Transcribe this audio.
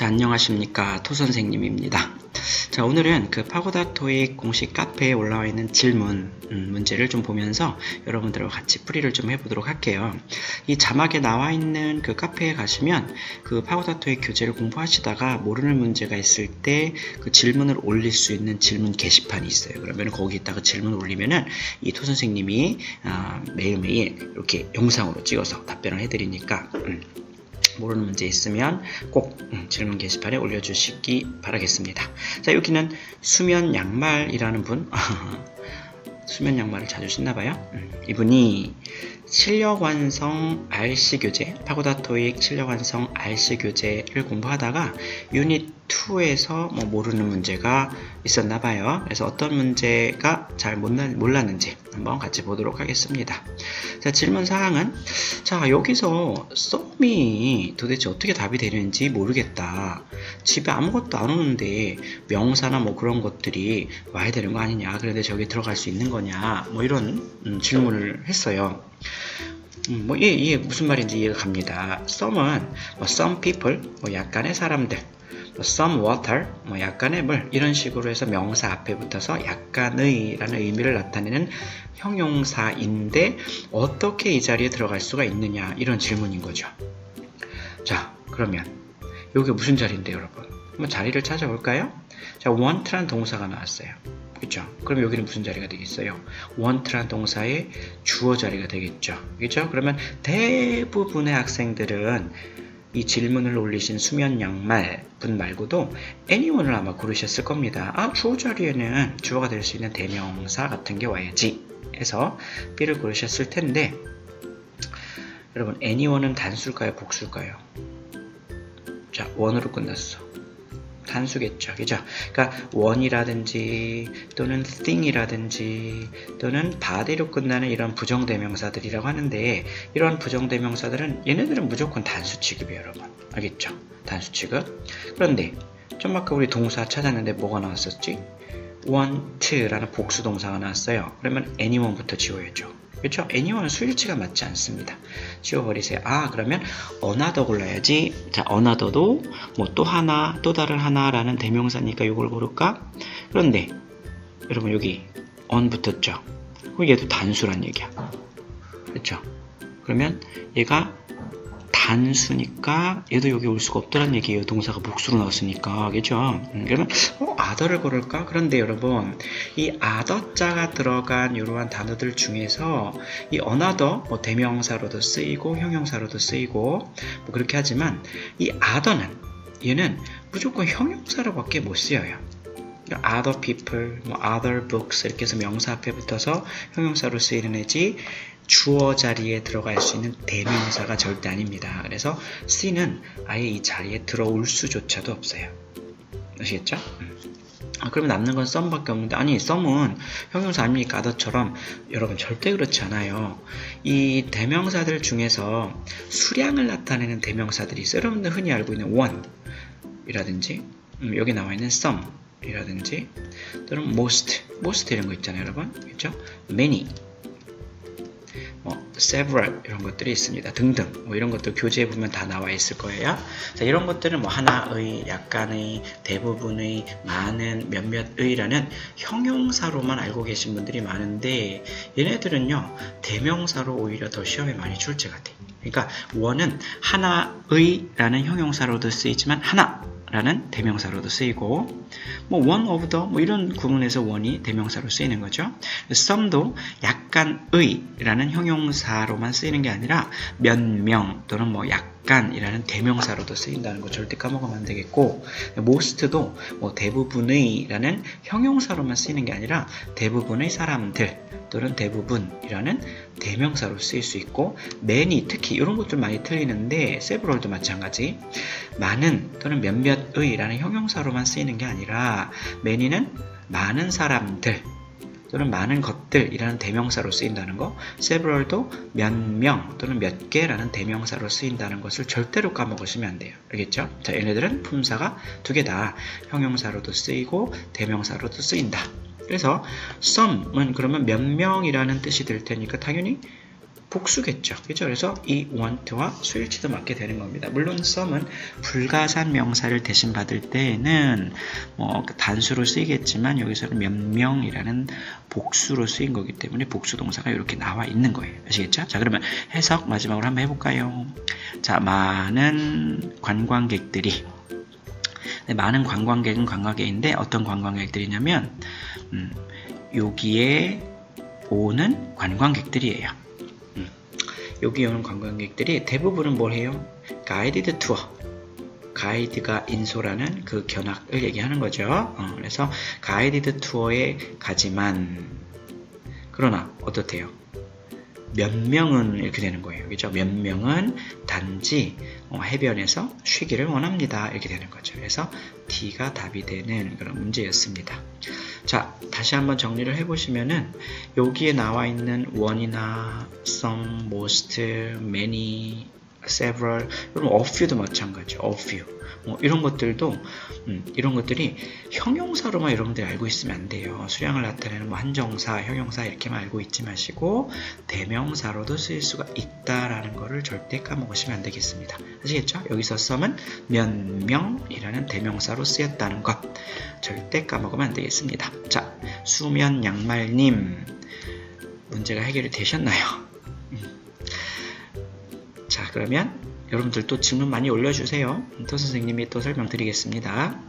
자, 안녕하십니까. 토 선생님입니다. 자, 오늘은 그 파고다 토익 공식 카페에 올라와 있는 질문, 음, 문제를 좀 보면서 여러분들과 같이 풀이를 좀 해보도록 할게요. 이 자막에 나와 있는 그 카페에 가시면 그 파고다 토익 교재를 공부하시다가 모르는 문제가 있을 때 그 질문을 올릴 수 있는 질문 게시판이 있어요. 그러면 거기에다가 질문을 올리면은 이 토 선생님이 아, 매일매일 이렇게 영상으로 찍어서 답변을 해드리니까 음, 모르는 문제 있으면 꼭 음, 질문 게시판에 올려주시기 바라겠습니다. 자 여기는 수면 양말이라는 분 수면 양말을 자주 신나봐요. 음, 이분이 실력 완성 RC 교재 파고다 토익 실력 완성 RC 교재를 공부하다가 유닛 2에서 뭐 모르는 문제가 있었나 봐요. 그래서 어떤 문제가 잘 몰랐는지 한번 같이 보도록 하겠습니다. 자, 질문 사항은 자, 여기서 썸이 도대체 어떻게 답이 되는지 모르겠다. 집에 아무것도 안 오는데 명사나 뭐 그런 것들이 와야 되는 거 아니냐. 그런데 저기 들어갈 수 있는 거냐. 뭐 이런 음, 질문을 했어요. 음, 뭐, 예, 예, 무슨 말인지 이해가 갑니다. 썸은 뭐, some people, 뭐, 약간의 사람들, 뭐, some water, 뭐, 약간의 물, 이런 식으로 해서 명사 앞에 붙어서 약간의 라는 의미를 나타내는 형용사인데, 어떻게 이 자리에 들어갈 수가 있느냐, 이런 질문인 거죠. 자, 그러면, 여기 무슨 자리인데, 여러분? 한번 자리를 찾아볼까요? 자, want란 동사가 나왔어요. 그죠? 그럼 여기는 무슨 자리가 되겠어요? want란 동사의 주어 자리가 되겠죠. 그죠? 그러면 대부분의 학생들은 이 질문을 올리신 수면 양말 분 말고도 anyone을 아마 고르셨을 겁니다. 아, 주어 자리에는 주어가 될 수 있는 대명사 같은 게 와야지 해서 B를 고르셨을 텐데 여러분 anyone은 단수일까요? 복수일까요? 자, 원으로 끝났어. 단수겠죠. 그죠? 그러니까 원이라든지 또는 thing이라든지 또는 body로 끝나는 이런 부정대명사들이라고 하는데 이런 부정대명사들은 얘네들은 무조건 단수 취급이에요, 여러분. 알겠죠? 단수 취급. 그런데 좀 아까 우리 동사 찾았는데 뭐가 나왔었지? want라는 복수 동사가 나왔어요. 그러면 anyone부터 지워야죠. 그렇죠? anyone 수일치가 맞지 않습니다. 지워버리세요. 아 그러면 another 골라야지. 자 another도 뭐 또 하나 또 다른 하나라는 대명사니까 이걸 고를까? 그런데 여러분 여기 on 붙었죠? 그럼 얘도 단수란 얘기야. 그렇죠? 그러면 얘가 단수니까 얘도 여기 올 수가 없더란 얘기예요. 동사가 복수로 나왔으니까. 그죠? 음, 그러면 어, 아더를 고를까? 그런데 여러분 이 아더자가 들어간 이러한 단어들 중에서 이 another 뭐 대명사로도 쓰이고 형용사로도 쓰이고 뭐 그렇게 하지만 이 아더는 얘는 무조건 형용사로밖에 못 쓰여요. other people, 뭐 other books 이렇게 해서 명사 앞에 붙어서 형용사로 쓰이는 애지 주어 자리에 들어갈 수 있는 대명사가 절대 아닙니다. 그래서 C는 아예 이 자리에 들어올 수조차도 없어요. 아시겠죠? 음. 아, 그러면 남는 건 썸밖에 없는데 아니 썸은 형용사 아닙니까? 아더처럼 여러분 절대 그렇지 않아요. 이 대명사들 중에서 수량을 나타내는 대명사들이 있어요. 여러분들 흔히 알고 있는 one 이라든지 음, 여기 나와 있는 some 이라든지 또는 most, most 이런 거 있잖아요, 여러분. 그렇죠? many 뭐 several 이런 것들이 있습니다. 등등 뭐 이런 것들 교재에 보면 다 나와 있을 거예요. 자, 이런 것들은 뭐 하나의, 약간의, 대부분의, 많은, 몇몇의라는 형용사로만 알고 계신 분들이 많은데 얘네들은요 대명사로 오히려 더 시험에 많이 출제가 돼. 그러니까 원은 하나의라는 형용사로도 쓰이지만 하나 라는 대명사로도 쓰이고 뭐 one of the 뭐 이런 구문에서 one이 대명사로 쓰이는 거죠. some도 약간의 라는 형용사로만 쓰이는 게 아니라 몇 명 또는 뭐 약간이라는 대명사로도 쓰인다는 거 절대 까먹으면 안 되겠고 most도 뭐 대부분의 라는 형용사로만 쓰이는 게 아니라 대부분의 사람들 또는 대부분이라는 대명사로 쓰일 수 있고 many 특히 이런 것들 많이 틀리는데 several도 마찬가지. 많은 또는 몇몇의라는 형용사로만 쓰이는 게 아니라 many는 많은 사람들 또는 많은 것들이라는 대명사로 쓰인다는 거 several도 몇 명 또는 몇 개라는 대명사로 쓰인다는 것을 절대로 까먹으시면 안 돼요. 알겠죠? 자 얘네들은 품사가 두 개 다. 형용사로도 쓰이고 대명사로도 쓰인다 그래서 some은 그러면 몇 명이라는 뜻이 될 테니까 당연히 복수겠죠. 그죠? 그래서 이 want와 수일치도 맞게 되는 겁니다. 물론 some은 불가산 명사를 대신 받을 때에는 뭐그 단수로 쓰이겠지만 여기서는 몇 명이라는 복수로 쓰인 거기 때문에 복수 동사가 이렇게 나와 있는 거예요. 아시겠죠? 자, 그러면 해석 마지막으로 한번 해볼까요? 자, 많은 관광객들이 네, 많은 관광객은 관광객인데 어떤 관광객들이냐면 음, 여기에 오는 관광객들이에요. 음, 여기 오는 관광객들이 대부분은 뭘 해요? 가이디드 투어. 가이드가 인솔하는 그 견학을 얘기하는 거죠. 어, 그래서 가이디드 투어에 가지만 그러나 어떻대요? 몇 명은 이렇게 되는 거예요. 그죠? 몇 명은 단지 어, 해변에서 쉬기를 원합니다. 이렇게 되는 거죠. 그래서 D가 답이 되는 그런 문제였습니다. 자, 다시 한번 정리를 해보시면은 여기에 나와 있는 one이나 some, most, many, several, few도 마찬가지죠. a few. 뭐 이런 것들도 음, 이런 것들이 형용사로만 여러분들이 알고 있으면 안 돼요. 수량을 나타내는 뭐 한정사, 형용사 이렇게만 알고 있지 마시고 대명사로도 쓰일 수가 있다라는 거를 절대 까먹으시면 안 되겠습니다. 아시겠죠? 여기서 some은 몇 명이라는 대명사로 쓰였다는 것 절대 까먹으면 안 되겠습니다. 자, 수면 양말님 문제가 해결이 되셨나요? 음. 자, 그러면 여러분들 또 질문 많이 올려주세요. 또 선생님이 또 설명드리겠습니다.